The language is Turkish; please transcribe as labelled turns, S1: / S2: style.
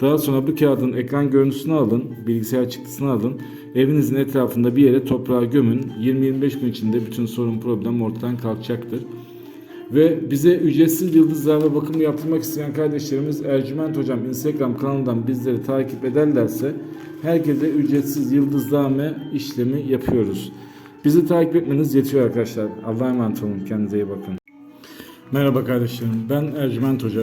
S1: Daha sonra bu kağıdın ekran görüntüsünü alın, bilgisayar çıktısını alın. Evinizin etrafında bir yere toprağa gömün. 20-25 gün içinde bütün sorun problem ortadan kalkacaktır. Ve bize ücretsiz yıldızlarla bakım yaptırmak isteyen kardeşlerimiz Ercüment Hocam Instagram kanalından bizleri takip ederlerse herkese ücretsiz yıldızlame işlemi yapıyoruz. Bizi takip etmeniz yetiyor arkadaşlar. Allah'a emanet olun. Kendinize iyi bakın. Merhaba kardeşlerim. Ben Ercüment Hoca.